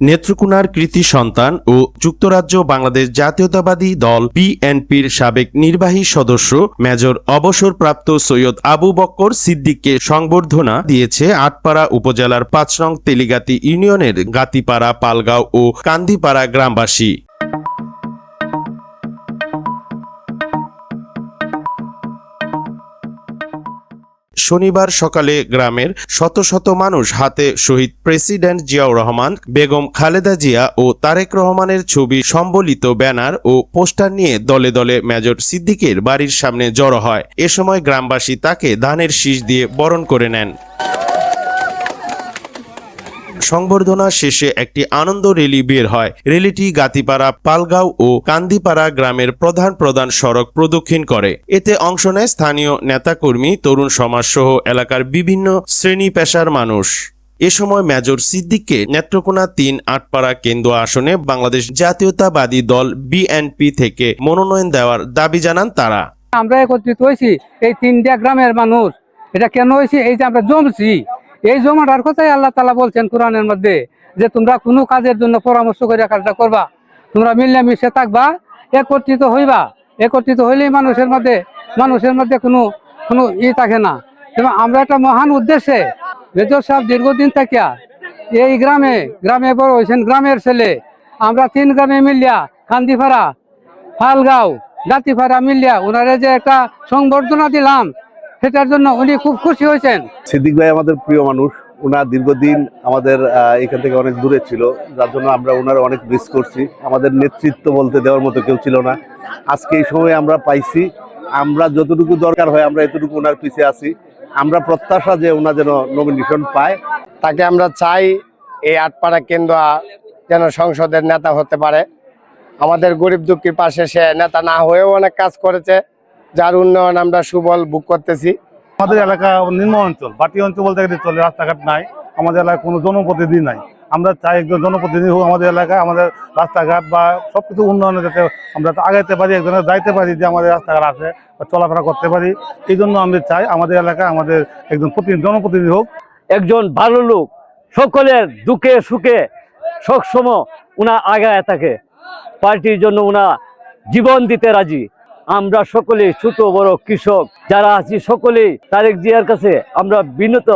নেত্রকোনার কৃতি সন্তান ও যুক্তরাজ্য বাংলাদেশ জাতীয়তাবাদী দল বিএনপির সাবেক নির্বাহী সদস্য মেজর অবসরপ্রাপ্ত সৈয়দ আবু বক্কর সিদ্দিককে সংবর্ধনা দিয়েছে আটপাড়া উপজেলার পাঁচ নং তেলিগাতি ইউনিয়নের গাতিপাড়া, পালগাঁও ও কান্দিপাড়া গ্রামবাসী। শনিবার সকালে গ্রামের শত শত মানুষ হাতে শহীদ প্রেসিডেন্ট জিয়াউর রহমান, বেগম খালেদা জিয়া ও তারেক রহমানের ছবি, সম্বলিত ব্যানার ও পোস্টার নিয়ে দলে দলে মেজর সিদ্দিকের বাড়ির সামনে জড়ো হয়। এ সময় গ্রামবাসী তাকে ধানের শীষ দিয়ে বরণ করে নেন। সংবর্ধনা শেষে একটি আনন্দ রেলি বের হয়। রেলিটি গাতিপাড়া, পালগাঁও ও কান্দিপাড়া গ্রামের প্রধান প্রধান সড়ক প্রদক্ষিণ করে। এতে অংশ নেয় স্থানীয় নেতাকর্মী, তরুণ সমাজ সহ এলাকার বিভিন্ন শ্রেণি পেশার মানুষ। এ সময় মেজর সিদ্দিককে নেত্রকোনা তিন আটপাড়া কেন্দ্র আসনে বাংলাদেশ জাতীয়তাবাদী দল বিএনপি থেকে মনোনয়ন দেওয়ার দাবি জানান তারা। আমরা একত্রিত হয়েছি, এই তিনটা গ্রামের মানুষ। এটা কেন হয়েছে? এই যে আমরা জমছি। এই জমাটার কথাই আল্লাহ তালা বলছেন কোরআনের মধ্যে যে তোমরা কোনো কাজের জন্য পরামর্শ করে কাজটা করবা। তোমরা মিলেমিশে থাকবা, একত্রিত হইবা। একত্রিত হইলেই মানুষের মধ্যে মানুষের মধ্যে কোনো কোনো ই থাকে না। এবং আমরা একটা মহান উদ্দেশ্যে মেজর সাহেব দীর্ঘদিন থাকিয়া এই গ্রামে গ্রামে বড় হয়েছেন, গ্রামের ছেলে। আমরা তিন গ্রামে মিলিয়া কান্দিপাড়া, ফালগাঁও জাতিপাড়া মিলিয়া ওনারে যে একটা সংবর্ধনা দিলাম সেটার জন্য উনি খুব খুশি হয়েছেন। সিদ্দিক ভাই আমাদের প্রিয় মানুষ। ওনার দীর্ঘদিন আমাদের এখান থেকে অনেক দূরে ছিল। যার জন্য আমরা ওনার অনেক মিস করছি। আমাদের নেতৃত্ব বলতে দেওয়ার মতো কেউ ছিল না। আজকে এই সময় আমরা পাইছি। আমরা যতটুকু দরকার হয় আমরা এতটুকু ওনার পিছে আছি। আমরা প্রত্যাশা যে ওনার যেন নমিনেশন পায়। তাকে আমরা চাই এই আটপাড়া কেন্দ্র যেন সংসদের নেতা হতে পারে। আমাদের গরিব দুঃখীর পাশে সে নেতা না হয়েও অনেক কাজ করেছে। যার উন্নয়ন আমরা সুবল বুক করতেছি। আমাদের এলাকা নিম্ন অঞ্চল বাটি অঞ্চল বলতে গেলে চলে রাস্তাঘাট নাই আমাদের এলাকায় কোনো জনপ্রতিনিধি নাই। আমরা চাই একজন জনপ্রতিনিধি হোক আমাদের এলাকায় আমাদের রাস্তাঘাট বা সবকিছু উন্নয়নে যাতে আমরা আগাইতে পারি একজনের যাইতে পারি যে আমাদের রাস্তাঘাট আছে বা চলাফেরা করতে পারি। এই জন্য আমি চাই আমাদের এলাকায় আমাদের একজন প্রতিনিধি জনপ্রতিনিধি হোক। একজন ভালো লোক সকলের দুঃখে সুখে সবসময় উনা আগায় থাকে। পার্টির জন্য উনা জীবন দিতে রাজি। আমরা সকলে ছোট, বড় কৃষক যারা আছি সকলে তারেক জিয়ার কাছে আমরা বিনত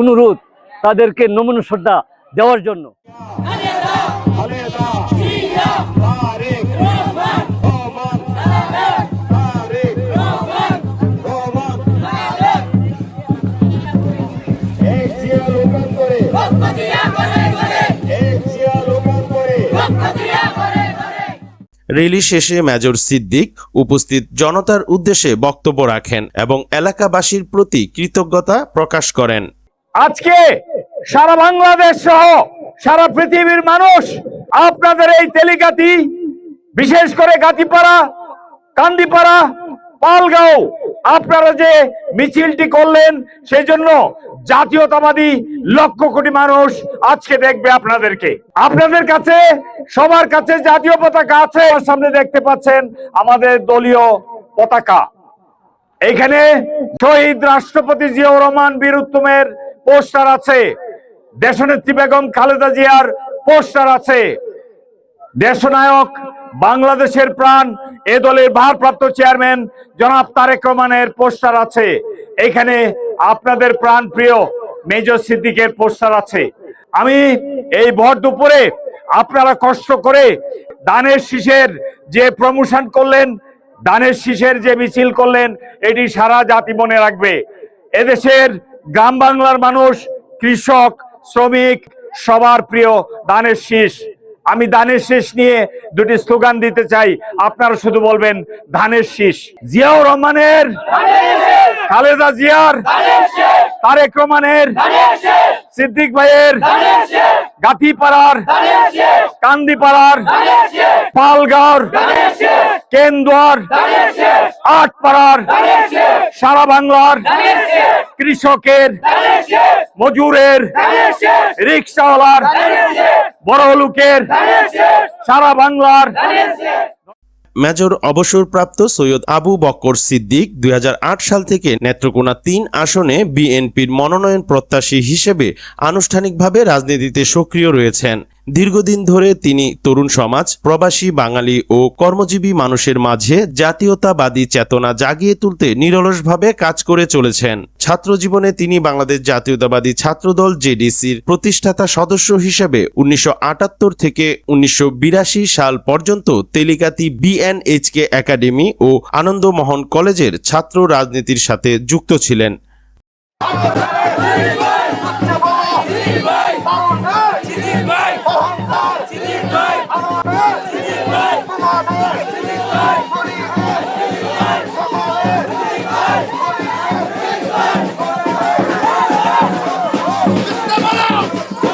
অনুরোধ তাদেরকে নমনসরটা দেওয়ার জন্য। র্যালি শেষে মেজর সিদ্দিক উপস্থিত জনতার উদ্দেশ্যে বক্তব্য রাখেন এবং এলাকাবাসীর প্রতি কৃতজ্ঞতা প্রকাশ করেন। আজকে সারা বাংলাদেশ সহ সারা পৃথিবীর মানুষ আপনাদের এই তেলিকাতি বিশেষ করে গাতিপাড়া, কান্দিপাড়া পালগাঁও, আপনারা যে মিছিলটি করলেন সেই জন্য জাতীয়তাবাদী লক্ষ কোটি মানুষ আজকে দেখবে আপনাদেরকে। আপনাদের কাছে, সবার কাছে জাতীয় পতাকা আছে। সামনে দেখতে পাচ্ছেন আমাদের দলীয় পতাকা। এখানে শহীদ রাষ্ট্রপতি জিয়াউর রহমান বীর উত্তমের পোস্টার আছে। দেশনেত্রী বেগম খালেদা জিয়ার পোস্টার আছে। দেশনায়ক বাংলাদেশের প্রাণ এ দলের ভারপ্রাপ্ত চেয়ারম্যান জনাব তারেক রহমানের পোস্টার আছে। এখানে আপনাদের প্রাণ প্রিয় মেজর সিদ্দিকের পোস্টার আছে। আমি এই ভর দুপুরে আপনারা কষ্ট করে দানের শীষের যে প্রমোশন করলেন, দানের শীষের যে মিছিল করলেন, এটি সারা জাতি মনে রাখবে। এদেশের গ্রাম বাংলার মানুষ, কৃষক, শ্রমিক, সবার প্রিয় দানের শীষ। আমি দানের শীষ নিয়ে দুটি স্লোগান দিতে চাই। আপনারা শুধু বলবেন ধানের শীষ। জিয়াউর রহমানের, খালেদা জিয়ার, তারেক রহমানের, সিদ্দিক ভাইয়ের, গাথিপাড়ার, কান্দিপাড়ার পালগাঁর কেন্দুয়ার, আটপাড়ার, সারা বাংলার কৃষকের, মজুরের, রিক্সাওয়ালার সারা বাংলার মেজর অবসরপ্রাপ্ত সৈয়দ আবু বক্কর সিদ্দিক দুই হাজার আট সাল থেকে নেত্রকোনা তিন আসনে বিএনপির মনোনয়ন প্রত্যাশী হিসেবে আনুষ্ঠানিকভাবে রাজনীতিতে সক্রিয় রয়েছেন। দীর্ঘদিন ধরে তিনি তরুণ সমাজ, প্রবাসী, বাঙালি ও কর্মজীবী মানুষের মাঝে জাতীয়তাবাদী চেতনা জাগিয়ে তুলতে নিরলসভাবে কাজ করে চলেছেন। ছাত্র জীবনে তিনি বাংলাদেশ জাতীয়তাবাদী ছাত্রদল জেডিসির প্রতিষ্ঠাতা সদস্য হিসেবে উনিশশো আটাত্তর থেকে উনিশশো বিরাশি সাল পর্যন্ত তেলিকাতি বিএনএইচকে একাডেমি ও আনন্দমোহন কলেজের ছাত্র রাজনীতির সাথে যুক্ত ছিলেন। now.